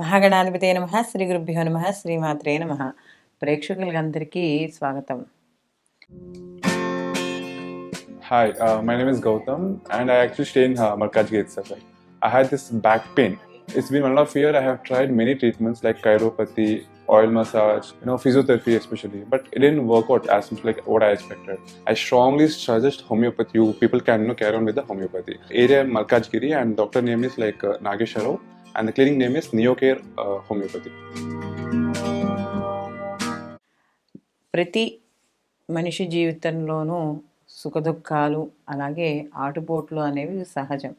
మహాగణాధిపతే నమ శ్రీ గురుభ్యో నమ శ్రీమాత్రే నమ ప్రేక్షకులందరికీ స్వాగతం Hi, uh, my name is Gautam, and I actually stay in uh, Markaj Gate Safar. I had this back pain. It's been one and a half year. I have tried many treatments like chiropathy, oil massage, you know, physiotherapy especially, but it didn't work out as much like what I expected. I strongly suggest homeopathy. You people can you know, carry on with the homeopathy. Area Malkajgiri, and doctor name is like uh, Nageshwarao, And the clinic name is Neocare uh, Homeopathy. ప్రతి మనిషి జీవితంలోనూ సుఖదుఖాలు అలాగే ఆటుపోట్లు అనేవి సహజం.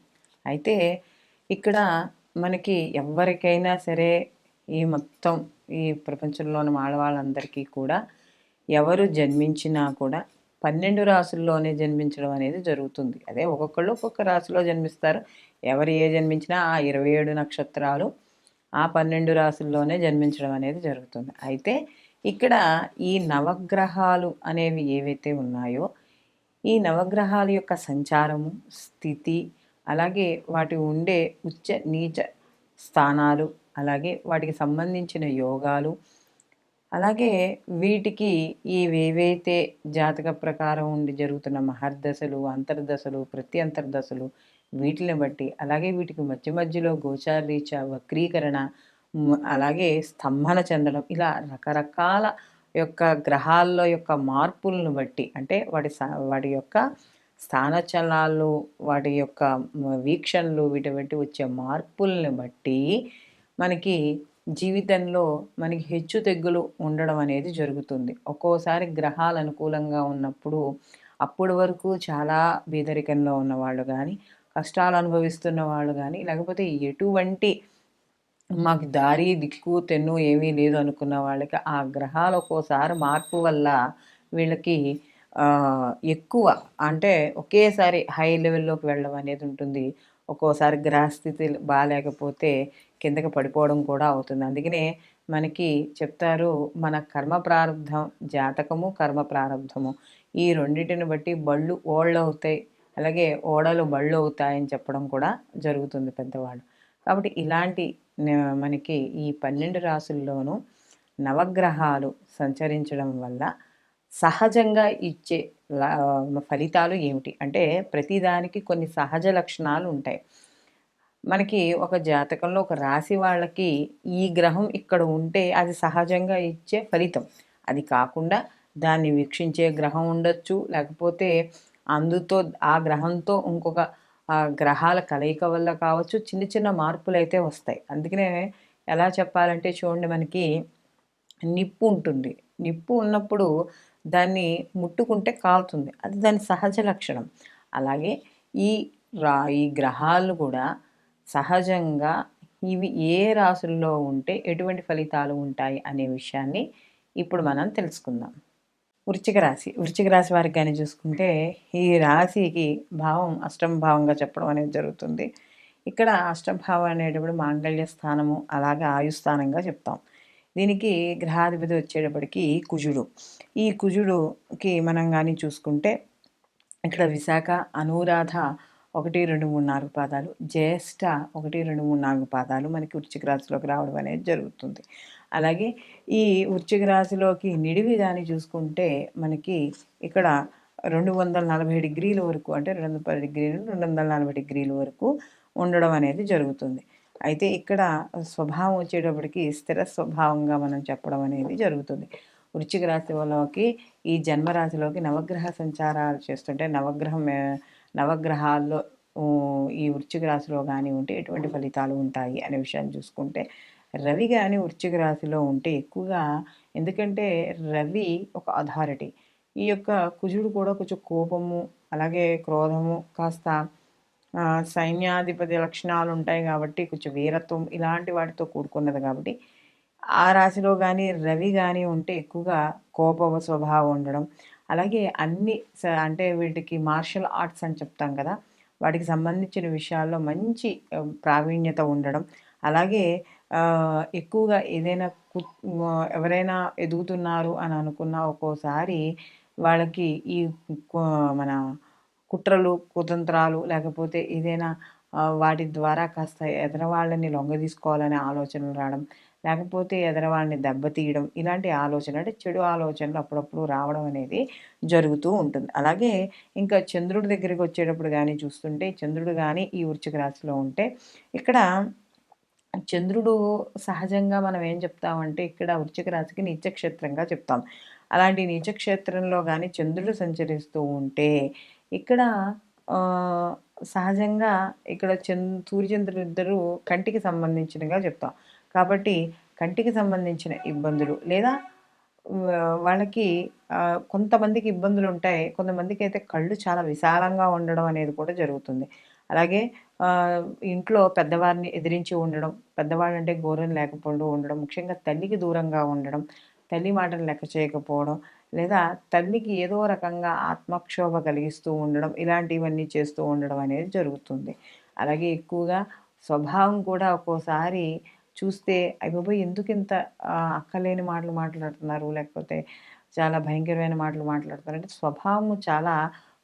అయితే ఇక్కడ మనకి ఎవరికైనా సరే ఈ మొత్తం ఈ ప్రపంచంలోని ఆడవాళ్ళందరికీ కూడా ఎవరు జన్మించినా కూడా పన్నెండు రాసుల్లోనే జన్మించడం అనేది జరుగుతుంది. అదే ఒక్కొక్కళ్ళు ఒక్కొక్క రాశిలో జన్మిస్తారు. ఎవరు ఏ జన్మించినా ఆ ఇరవై ఏడు నక్షత్రాలు ఆ పన్నెండు రాసుల్లోనే జన్మించడం అనేది జరుగుతుంది. అయితే ఇక్కడ ఈ నవగ్రహాలు అనేవి ఏవైతే ఉన్నాయో ఈ నవగ్రహాల యొక్క సంచారము స్థితి అలాగే వాటి ఉండే ఉచ్చ నీచ స్థానాలు అలాగే వాటికి సంబంధించిన యోగాలు అలాగే వీటికి ఈ ఏవైతే జాతక ప్రకారం ఉండి జరుగుతున్న మహర్దశలు అంతర్దశలు ప్రతి అంతర్దశలు వీటిని బట్టి అలాగే వీటికి మధ్య మధ్యలో గోచారీచ వక్రీకరణ అలాగే స్తంభన చెందడం ఇలా రకరకాల యొక్క గ్రహాల్లో యొక్క మార్పులను బట్టి అంటే వాటి వాటి యొక్క స్థానచలనాలు వాటి యొక్క వీక్షణలు వీటి బట్టి వచ్చే మార్పుల్ని బట్టి మనకి జీవితంలో మనకి హెచ్చు తెగ్గులు ఉండడం అనేది జరుగుతుంది. ఒక్కోసారి గ్రహాలు అనుకూలంగా ఉన్నప్పుడు అప్పటి వరకు చాలా బీదరికంలో ఉన్నవాళ్ళు కానీ కష్టాలు అనుభవిస్తున్న వాళ్ళు కానీ లేకపోతే ఎటువంటి మాకు దారి దిక్కు తెన్ను ఏమీ లేదు అనుకున్న వాళ్ళకి ఆ గ్రహాలు ఒక్కోసారి మార్పు వల్ల వీళ్ళకి ఎక్కువ అంటే ఒకేసారి హై లెవెల్లోకి వెళ్ళడం అనేది ఉంటుంది. ఒక్కోసారి గ్రహస్థితి బాగాలేకపోతే కిందకి పడిపోవడం కూడా అవుతుంది. అందుకనే మనకి చెప్తారు మన కర్మ ప్రారంధం జాతకము కర్మ ప్రారంధము. ఈ రెండింటిని బట్టి బళ్ళు ఓళ్ళు అవుతాయి. అలాగే ఓడలు బళ్ళు అవుతాయని చెప్పడం కూడా జరుగుతుంది పెద్దవాళ్ళు. కాబట్టి ఇలాంటి మనకి ఈ పన్నెండు రాసుల్లోనూ నవగ్రహాలు సంచరించడం వల్ల సహజంగా ఇచ్చే లా- ఫలితాలు ఏమిటి? అంటే ప్రతిదానికి కొన్ని సహజ లక్షణాలు ఉంటాయి. మనకి ఒక జాతకంలో ఒక రాశి వాళ్ళకి ఈ గ్రహం ఇక్కడ ఉంటే అది సహజంగా ఇచ్చే ఫలితం. అది కాకుండా దాన్ని వీక్షించే గ్రహం ఉండొచ్చు లేకపోతే అందుతో ఆ గ్రహంతో ఇంకొక ఆ గ్రహాల కలయిక వల్ల కావచ్చు చిన్న చిన్న మార్పులు అయితే వస్తాయి. అందుకనే ఎలా చెప్పాలంటే చూడండి మనకి నిప్పు ఉంటుంది. నిప్పు ఉన్నప్పుడు దాన్ని ముట్టుకుంటే కాలుతుంది. అది దాని సహజ లక్షణం. అలాగే ఈ రా ఈ గ్రహాలు కూడా సహజంగా ఇవి ఏ రాసుల్లో ఉంటే ఎటువంటి ఫలితాలు ఉంటాయి అనే విషయాన్ని ఇప్పుడు మనం తెలుసుకుందాం. వృచ్చిక రాశి. వృచ్చిక రాశి వారికి కానీ చూసుకుంటే ఈ రాశికి భావం అష్టమ భావంగా చెప్పడం అనేది జరుగుతుంది. ఇక్కడ అష్టభావం అనేటప్పుడు మాంగళ్య స్థానము అలాగే ఆయుస్థానంగా చెప్తాం. దీనికి గ్రహాధిపతి వచ్చేటప్పటికి కుజుడు. ఈ కుజుడుకి మనం కానీ చూసుకుంటే ఇక్కడ విశాఖ అనురాధ ఒకటి రెండు మూడు నాలుగు పాదాలు జ్యేష్ఠ ఒకటి రెండు మూడు నాలుగు పాదాలు మనకి వృచ్చిక రాశిలోకి రావడం అనేది జరుగుతుంది. అలాగే ఈ వృశ్చిక రాశిలోకి నిడివి కానీ చూసుకుంటే మనకి ఇక్కడ రెండు వందల నలభై డిగ్రీల వరకు అంటే రెండు వందల పది డిగ్రీలు రెండు వందల నలభై డిగ్రీల వరకు ఉండడం అనేది జరుగుతుంది. అయితే ఇక్కడ స్వభావం వచ్చేటప్పటికి స్థిర స్వభావంగా మనం చెప్పడం అనేది జరుగుతుంది. వృశ్చిక రాశిలోకి ఈ జన్మరాశిలోకి నవగ్రహ సంచారాలు చేస్తుంటే నవగ్రహం నవగ్రహాల్లో ఈ వృశ్చిక రాశిలో కానీ ఉంటే ఎటువంటి ఫలితాలు ఉంటాయి అనే విషయాన్ని చూసుకుంటే రవి కానీ వృశ్చిక రాశిలో ఉంటే ఎక్కువగా ఎందుకంటే రవి ఒక అథారిటీ ఈ యొక్క కుజుడు కూడా కొంచెం కోపము అలాగే క్రోధము కాస్త సైన్యాధిపతి లక్షణాలు ఉంటాయి కాబట్టి కొంచెం వీరత్వం ఇలాంటి వాటితో కూడుకున్నది కాబట్టి ఆ రాశిలో కానీ రవి కానీ ఉంటే ఎక్కువగా కోప స్వభావం ఉండడం. అలాగే అన్ని స- అంటే వీటికి మార్షల్ ఆర్ట్స్ అని చెప్తాం కదా వాటికి సంబంధించిన విషయాల్లో మంచి ప్రావీణ్యత ఉండడం. అలాగే ఎక్కువగా ఏదైనా కు- ఎవరైనా ఎదుగుతున్నారు అని అనుకున్న ఒక్కోసారి వాళ్ళకి ఈ మన కుట్రలు కుతంత్రాలు లేకపోతే ఏదైనా వాటి ద్వారా కాస్త ఎదరవాళ్ళని లొంగదీసుకోవాలనే ఆలోచనలు రావడం లేకపోతే ఎదరవాళ్ళని దెబ్బతీయడం ఇలాంటి ఆలోచన అంటే చెడు ఆలోచనలు అప్పుడప్పుడు రావడం అనేది జరుగుతూ ఉంటుంది. అలాగే ఇంకా చంద్రుడి దగ్గరికి వచ్చేటప్పుడు కానీ చూస్తుంటే చంద్రుడు కానీ ఈ వృచ్చిక రాశిలో ఉంటే ఇక్కడ చంద్రుడు సహజంగా మనం ఏం చెప్తామంటే ఇక్కడ వృశ్చిక రాశికి నీచక్షేత్రంగా చెప్తాం. అలాంటి నీచక్షేత్రంలో కానీ చంద్రుడు సంచరిస్తూ ఉంటే ఇక్కడ సహజంగా ఇక్కడ చంద్ సూర్యచంద్రులు ఇద్దరు కంటికి సంబంధించినగా చెప్తాం. కాబట్టి కంటికి సంబంధించిన ఇబ్బందులు లేదా వాళ్ళకి కొంతమందికి ఇబ్బందులు ఉంటాయి. కొంతమందికి అయితే కళ్ళు చాలా విశాలంగా ఉండడం అనేది కూడా జరుగుతుంది. అలాగే ఇంట్లో పెద్దవారిని ఎదిరించి ఉండడం పెద్దవాళ్ళు అంటే గౌరవం లేకపోవడం ఉండడం ముఖ్యంగా తల్లికి దూరంగా ఉండడం తల్లి మాటలు లెక్క చేయకపోవడం లేదా తల్లికి ఏదో రకంగా ఆత్మక్షోభ కలిగిస్తూ ఉండడం ఇలాంటివన్నీ చేస్తూ ఉండడం అనేది జరుగుతుంది. అలాగే ఎక్కువగా స్వభావం కూడా ఒక్కోసారి చూస్తే అయిపోయి ఎందుకు ఇంత అక్కలేని మాటలు మాట్లాడుతున్నారు? లేకపోతే చాలా భయంకరమైన మాటలు మాట్లాడుతున్నారు? అంటే స్వభావం చాలా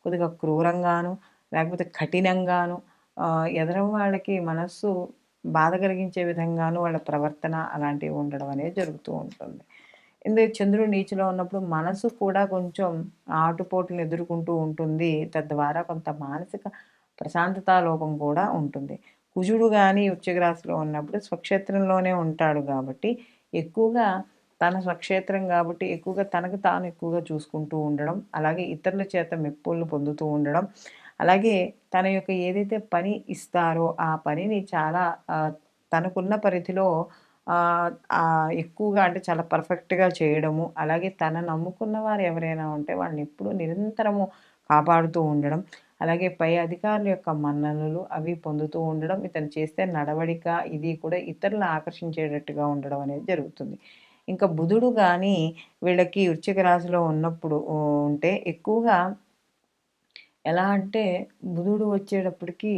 కొద్దిగా క్రూరంగాను లేకపోతే కఠినంగాను ఎదరం వాళ్ళకి మనస్సు బాధ కలిగించే విధంగాను వాళ్ళ ప్రవర్తన అలాంటివి ఉండడం అనేది జరుగుతూ ఉంటుంది. ఇందుకు చంద్రుడు నీచిలో ఉన్నప్పుడు మనసు కూడా కొంచెం ఆటుపోటులను ఎదుర్కొంటూ ఉంటుంది. తద్వారా కొంత మానసిక ప్రశాంతత లోపం కూడా ఉంటుంది. కుజుడు కానీ ఉచ్చగ్రాసులో ఉన్నప్పుడు స్వక్షేత్రంలోనే ఉంటాడు కాబట్టి ఎక్కువగా తన స్వక్షేత్రం కాబట్టి ఎక్కువగా తనకు తాను ఎక్కువగా చూసుకుంటూ ఉండడం అలాగే ఇతరుల చేత మెప్పులను పొందుతూ ఉండడం అలాగే తన యొక్క ఏదైతే పని ఇస్తారో ఆ పనిని చాలా తనకున్న పరిధిలో ఎక్కువగా అంటే చాలా పర్ఫెక్ట్గా చేయడము అలాగే తన నమ్ముకున్న వారు ఎవరైనా ఉంటే వాళ్ళని ఎప్పుడూ నిరంతరము కాపాడుతూ ఉండడం అలాగే పై అధికారుల యొక్క మన్ననలు అవి పొందుతూ ఉండడం ఇతను చేస్తే నడవడిక ఇది కూడా ఇతరులను ఆకర్షించేటట్టుగా ఉండడం అనేది జరుగుతుంది. ఇంకా బుధుడు కానీ వీళ్ళకి వృశ్చిక రాశిలో ఉన్నప్పుడు ఉంటే ఎక్కువగా ఎలా అంటే బుధుడు వచ్చేటప్పటికి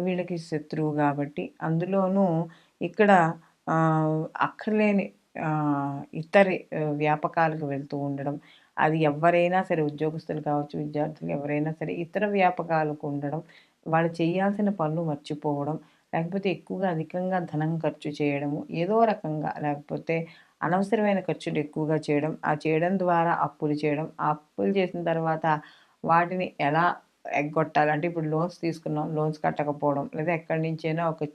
వీళ్ళకి శత్రువు కాబట్టి అందులోనూ ఇక్కడ అక్కర్లేని ఇతర ఇతరి వ్యాపకాలకు వెళ్తూ ఉండడం అది ఎవరైనా సరే ఉద్యోగస్తులు కావచ్చు విద్యార్థులు ఎవరైనా సరే ఇతర వ్యాపకాలకు ఉండడం వాళ్ళు చేయాల్సిన పనులు మర్చిపోవడం లేకపోతే ఎక్కువగా అధికంగా ధనం ఖర్చు చేయడము ఏదో రకంగా లేకపోతే అనవసరమైన ఖర్చులు ఎక్కువగా చేయడం ఆ చేయడం ద్వారా అప్పులు చేయడం ఆ అప్పులు చేసిన తర్వాత వాటిని ఎలా ఎగ్గొట్టాలి అంటే ఇప్పుడు లోన్స్ తీసుకున్నాం లోన్స్ కట్టకపోవడం లేదా ఎక్కడి నుంచైనా ఒక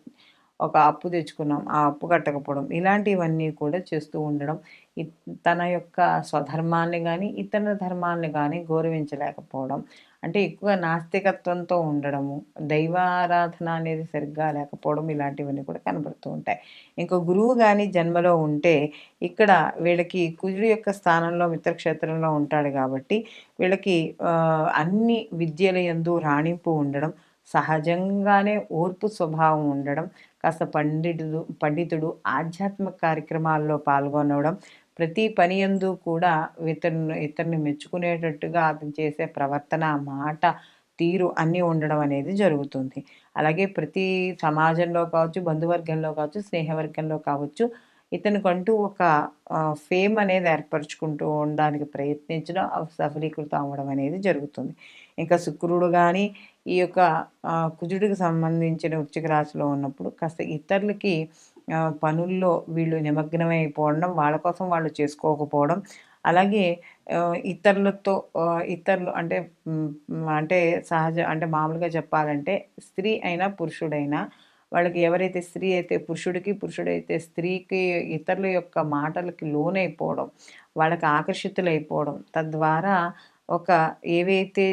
ఒక అప్పు తెచ్చుకున్నాం ఆ అప్పు కట్టకపోవడం ఇలాంటివన్నీ కూడా చేస్తూ ఉండడం ఇ- తన యొక్క స్వధర్మాన్ని కానీ ఇతర ధర్మాన్ని కానీ గౌరవించలేకపోవడం అంటే ఎక్కువ నాస్తికత్వంతో ఉండడము దైవారాధన అనేది సరిగ్గా లేకపోవడం ఇలాంటివన్నీ కూడా కనబడుతూ ఉంటాయి. ఇంకా గురువు కానీ జన్మలో ఉంటే ఇక్కడ వీళ్ళకి కుజుడు యొక్క స్థానంలో మిత్రక్షేత్రంలో ఉంటాడు కాబట్టి వీళ్ళకి అన్ని విద్యల యందు రాణింపు ఉండడం సహజంగానే ఓర్పు స్వభావం ఉండడం కాస్త పండితుడు పండితుడు ఆధ్యాత్మిక కార్యక్రమాల్లో పాల్గొనడం ప్రతి పని యందు కూడా ఇతరుని ఇతరుని మెచ్చుకునేటట్టుగా అతను చేసే ప్రవర్తన మాట తీరు అన్నీ ఉండడం అనేది జరుగుతుంది. అలాగే ప్రతి సమాజంలో కావచ్చు బంధువర్గంలో కావచ్చు స్నేహవర్గంలో కావచ్చు ఇతనికంటూ ఒక ఫేమ్ అనేది ఏర్పరచుకుంటూ ఉండడానికి ప్రయత్నించడం సఫలీకృతం అవ్వడం అనేది జరుగుతుంది. ఇంకా శుక్రుడు కానీ ఈ యొక్క కుజుడికి సంబంధించిన వృచ్చిక రాశిలో ఉన్నప్పుడు కాస్త ఇతరులకి పనుల్లో వీళ్ళు నిమగ్నమైపోవడం వాళ్ళ కోసం వాళ్ళు చేసుకోకపోవడం అలాగే ఇతరులతో ఇతరులు అంటే అంటే సహజ అంటే మామూలుగా చెప్పాలంటే స్త్రీ అయినా పురుషుడైనా వాళ్ళకి ఎవరైతే స్త్రీ అయితే పురుషుడికి పురుషుడైతే స్త్రీకి ఇతరుల యొక్క మాటలకి లోనైపోవడం వాళ్ళకి ఆకర్షితులైపోవడం తద్వారా ఒక ఏవైతే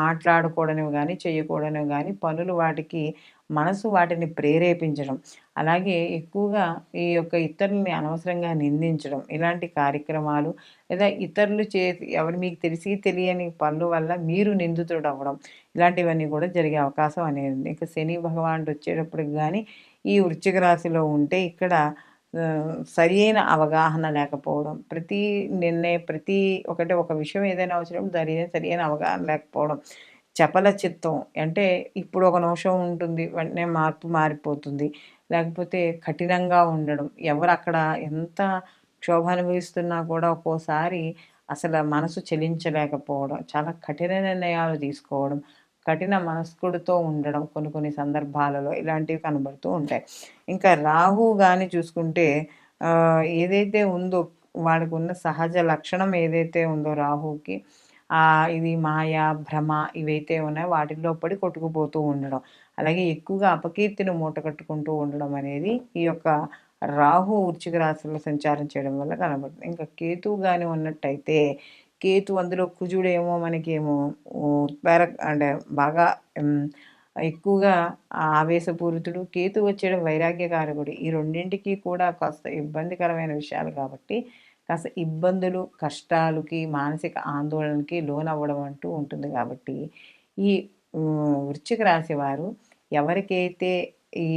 మాట్లాడకూడనివి కానీ చేయకూడనివి కానీ పనులు వాటికి మనసు వాటిని ప్రేరేపించడం. అలాగే ఎక్కువగా ఈ యొక్క ఇతరులని అనవసరంగా నిందించడం. ఇలాంటి కార్యక్రమాలు లేదా ఇతరులు చేసి ఎవరు మీకు తెలిసి తెలియని పనుల వల్ల మీరు నిందితుడు అవ్వడం ఇలాంటివన్నీ కూడా జరిగే అవకాశం అనేది ఉంది. ఇంకా శని భగవానుడు వచ్చేటప్పటికి కానీ ఈ వృశ్చిక రాశిలో ఉంటే ఇక్కడ ఆ, సరి అయిన అవగాహన లేకపోవడం ప్రతి నిర్ణయం ప్రతి ఒకటి ఒక విషయం ఏదైనా వచ్చినప్పుడు దాని సరియైన అవగాహన లేకపోవడం చపల చిత్తం అంటే ఇప్పుడు ఒక నిమిషం ఉంటుంది వెంటనే మార్పు మారిపోతుంది లేకపోతే కఠినంగా ఉండడం ఎవరు అక్కడ ఎంత క్షోభ అనుభవిస్తున్నా కూడా ఒక్కోసారి అసలు మనసు చెలించలేకపోవడం చాలా కఠిన నిర్ణయాలు తీసుకోవడం కఠిన మనస్కుడితో ఉండడం కొన్ని కొన్ని సందర్భాలలో ఇలాంటివి కనబడుతూ ఉంటాయి. ఇంకా రాహు కానీ చూసుకుంటే ఏదైతే ఉందో వాడికి ఉన్న సహజ లక్షణం ఏదైతే ఉందో రాహుకి ఇది మాయ భ్రమ ఇవైతే ఉన్నాయో. వాటిల్లో పడి కొట్టుకుపోతూ ఉండడం. అలాగే ఎక్కువగా అపకీర్తిని మూట కట్టుకుంటూ ఉండడం అనేది ఈ యొక్క రాహు వృచ్చిక రాశుల్లో సంచారం చేయడం వల్ల కనబడుతుంది. ఇంకా కేతువు కానీ ఉన్నట్టయితే కేతు అందులో కుజుడేమో మనకేమో ఉత్పార అంటే బాగా ఎక్కువగా ఆవేశపూరితుడు. కేతు వచ్చేయడం వైరాగ్యకారకుడు. ఈ రెండింటికి కూడా కాస్త ఇబ్బందికరమైన విషయాలు కాబట్టి కాస్త ఇబ్బందులు కష్టాలకి మానసిక ఆందోళనకి లోనవ్వడం అంటూ ఉంటుంది కాబట్టి ఈ వృశ్చిక రాశి వారు ఎవరికైతే ఈ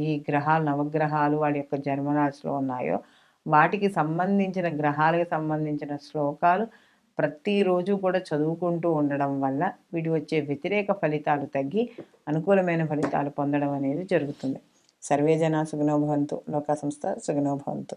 ఈ గ్రహాలు నవగ్రహాలు వాడి యొక్క జన్మరాశిలో ఉన్నాయో వాటికి సంబంధించిన గ్రహాలకు సంబంధించిన శ్లోకాలు ప్రతిరోజు కూడా చదువుకుంటూ ఉండడం వల్ల వీటి వచ్చే వ్యతిరేక ఫలితాలు తగ్గి అనుకూలమైన ఫలితాలు పొందడం అనేది జరుగుతుంది. సర్వే జన సుఖనోభవంతు లోకా సంస్థ సుఖనోభవంతు